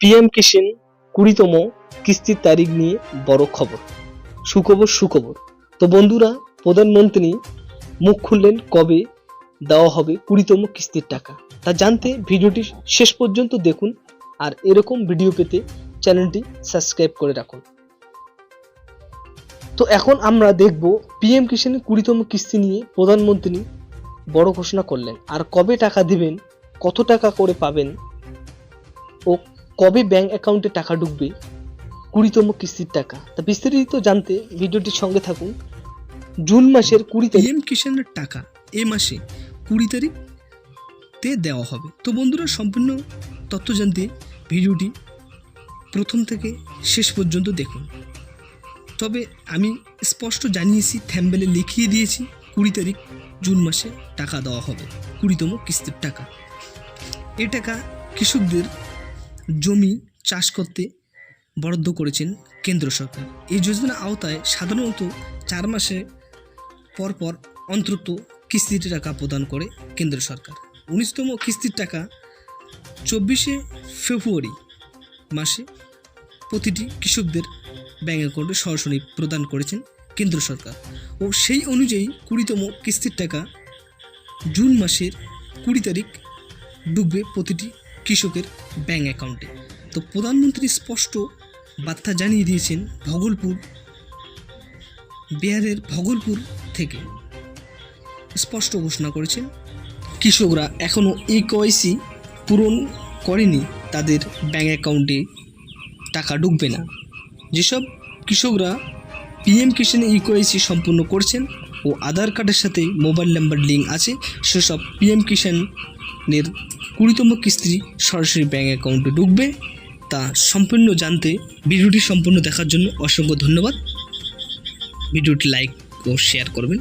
PM Kisan কুড়িতম কিস্তির তারিখ নিয়ে বড় খবর। সুখবর সুখবর। তো বন্ধুরা, প্রধানমন্ত্রী মুখ খুললেন কবে দেওয়া হবে কুড়িতম কিস্তির টাকা। তা জানতে ভিডিওটি শেষ পর্যন্ত দেখুন আর এরকম ভিডিও পেতে চ্যানেলটি সাবস্ক্রাইব করে রাখুন। তো এখন আমরা দেখব পিএম কিষানের কুড়িতম কিস্তি নিয়ে প্রধানমন্ত্রী বড় ঘোষণা করলেন। আর কবে টাকা দিবেন, কত টাকা করে পাবেন ও কবে ব্যাংক অ্যাকাউন্টে টাকা ঢুকবে? কুড়িতম কিস্তির টাকা। তা বিস্তারিত জানতে ভিডিওটির সঙ্গে থাকুন। জুন মাসের কুড়ি তারিখ। পিএম কিষানের টাকা এ মাসে কুড়ি তারিখ তে দেওয়া হবে। তো বন্ধুরা, সম্পূর্ণ তথ্য জানতে ভিডিওটি প্রথম থেকে শেষ পর্যন্ত দেখুন। তবে আমি স্পষ্ট জানিয়েছি, থ্যাম্বেলে লিখিয়ে দিয়েছি, কুড়ি তারিখ জুন মাসে টাকা দেওয়া হবে, কুড়িতম কিস্তির টাকা। এ টাকা কৃষকদের জমি চাষ করতে বরাদ্দ করেছেন কেন্দ্র সরকার। এই যোজনার আওতায় সাধারণত চার মাসে পরপর অন্তত কিস্তির টাকা প্রদান করে কেন্দ্র সরকার। উনিশতম কিস্তির টাকা চব্বিশে ফেব্রুয়ারি মাসে প্রতিটি কৃষকদের ব্যাঙ্ক অ্যাকাউন্টে সরাসরি প্রদান করেছেন কেন্দ্র সরকার ও সেই অনুযায়ী কুড়িতম কিস্তির টাকা জুন মাসের কুড়ি তারিখ ডুববে প্রতিটি কৃষকের ব্যাঙ্ক অ্যাকাউন্টে। তো প্রধানমন্ত্রী স্পষ্ট বার্তা জানিয়ে দিয়েছেন ভগলপুর, বিহারের ভগলপুর থেকে। স্পষ্ট ঘোষণা করেছেন, কৃষকরা এখনও এই কেওয়াইসি পূরণ করেনি, তাদের ব্যাঙ্ক অ্যাকাউন্টে টাকা ঢুকবে না। যেসব কৃষকরা পিএম কিষানে ই কেওয়াইসি সম্পূর্ণ করছেন ও আধার কার্ডের সাথে মোবাইল নাম্বার লিঙ্ক আছে, সেসব পিএম কিষানের কুড়িতম কিস্তি সরাসরি ব্যাঙ্ক অ্যাকাউন্টে ঢুকবে। তা সম্পূর্ণ জানতে ভিডিওটি সম্পূর্ণ দেখার জন্য অসংখ্য ধন্যবাদ। ভিডিওটি লাইক ও শেয়ার করবেন।